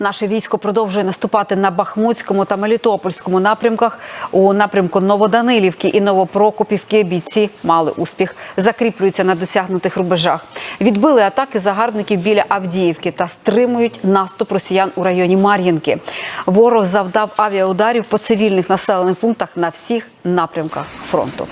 Наше військо продовжує наступати на Бахмутському та Мелітопольському напрямках. У напрямку Новоданилівки і Новопрокопівки бійці мали успіх, закріплюються на досягнутих рубежах. Відбили атаки загарбників біля Авдіївки та стримують наступ росіян у районі Мар'їнки. Ворог завдав авіаударів по цивільних населених пунктах на всіх напрямках фронту.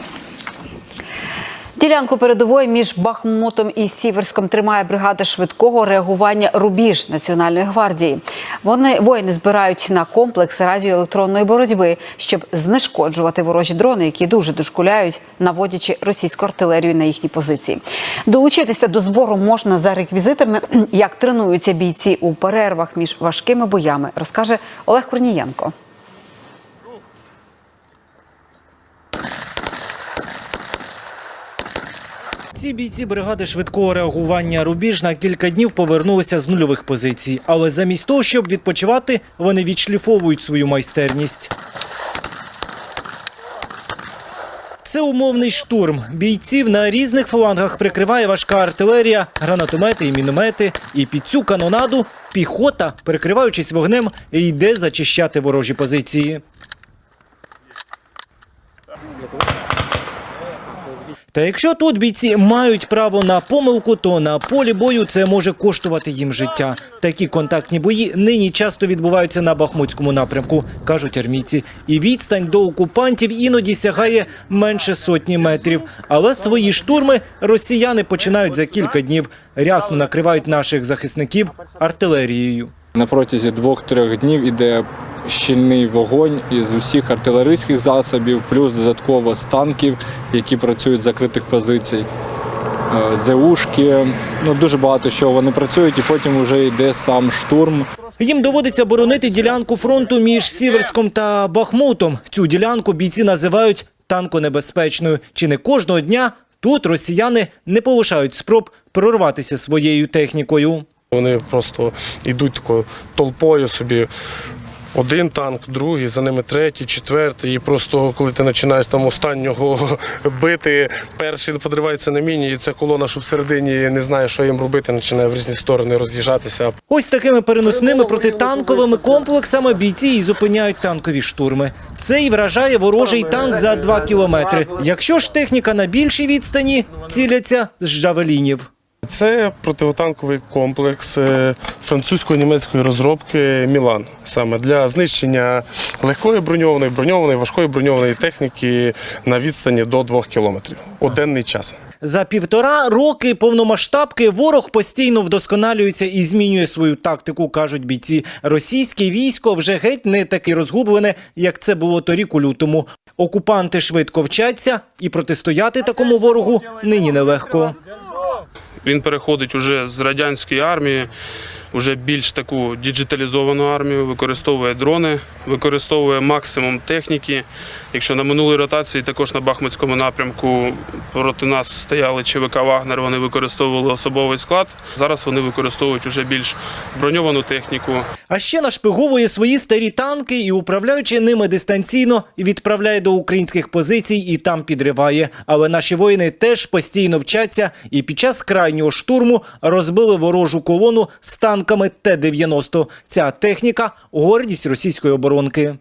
Ділянку передової між Бахмутом і Сіверськом тримає бригада швидкого реагування Рубіж Національної гвардії. Вони воїни збирають на комплекс радіоелектронної боротьби, щоб знешкоджувати ворожі дрони, які дуже дошкуляють, наводячи російську артилерію на їхні позиції. Долучитися до збору можна за реквізитами, як тренуються бійці у перервах між важкими боями, розкаже Олег Корнієнко. Ці бійці бригади швидкого реагування Рубіж на кілька днів повернулися з нульових позицій. Але замість того, щоб відпочивати, вони відшліфовують свою майстерність. Це умовний штурм. Бійців на різних флангах прикриває важка артилерія, гранатомети і міномети. І під цю канонаду піхота, перекриваючись вогнем, йде зачищати ворожі позиції. Та якщо тут бійці мають право на помилку, то на полі бою це може коштувати їм життя. Такі контактні бої нині часто відбуваються на Бахмутському напрямку, кажуть армійці. І відстань до окупантів іноді сягає менше сотні метрів. Але свої штурми росіяни починають за кілька днів. Рясно накривають наших захисників артилерією. На протязі двох-трьох днів іде щільний вогонь із усіх артилерійських засобів, плюс додатково з танків, які працюють з закритих позицій, е, ЗУшки. Ну дуже багато що вони працюють, і потім вже йде сам штурм. Їм доводиться боронити ділянку фронту між Сіверськом та Бахмутом. Цю ділянку бійці називають танконебезпечною. Чи не кожного дня тут росіяни не полишають спроб прорватися своєю технікою. Вони просто йдуть такою толпою собі. Один танк, другий, за ними третій, четвертий. І просто коли ти починаєш там останнього бити, перший подривається на міні, і ця колона, що всередині не знає, що їм робити, починає в різні сторони роз'їжджатися. Ось такими переносними протитанковими комплексами бійці і зупиняють танкові штурми. Це і вражає ворожий танк за 2 кілометри. Якщо ж техніка на більшій відстані, ціляться з джавелінів. Це противотанковий комплекс е, французько-німецької розробки Мілан саме для знищення легкої броньованої, броньованої, важкої броньованої техніки на відстані до 2 кілометрів у денний час. За півтора роки повномасштабки ворог постійно вдосконалюється і змінює свою тактику, кажуть бійці. Російське військо вже геть не таке розгублене, як це було торік у лютому. Окупанти швидко вчаться, і протистояти такому ворогу нині нелегко. Він переходить уже з радянської армії, вже більш таку діджиталізовану армію, використовує дрони, використовує максимум техніки. Якщо на минулій ротації також на Бахмутському напрямку проти нас стояли ЧВК Вагнер, вони використовували особовий склад. Зараз вони використовують уже більш броньовану техніку. А ще нашпиговує свої старі танки і, управляючи ними дистанційно, відправляє до українських позицій і там підриває. Але наші воїни теж постійно вчаться і під час крайнього штурму розбили ворожу колону з танками Т-90. Ця техніка гордість російської оборонки.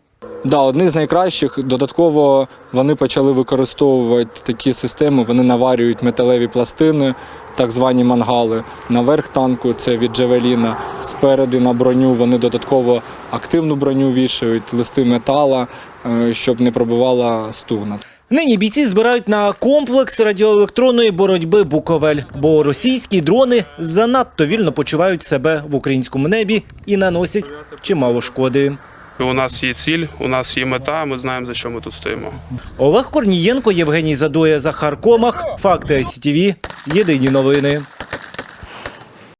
Да, одні з найкращих. Додатково вони почали використовувати такі системи. Вони наварюють металеві пластини, так звані мангали. Наверх танку це від Джавеліна. Спереди на броню вони додатково активну броню вішають, листи метала, е, щоб не пробивала стугна. Нині бійці збирають на комплекс радіоелектронної боротьби Буковель, бо російські дрони занадто вільно почувають себе в українському небі і наносять чимало шкоди. У нас є ціль, у нас є мета. Ми знаємо за що ми тут стоїмо. Олег Корнієнко, Євгеній Задоя, Захар Комах. Факти СТВ. Єдині новини.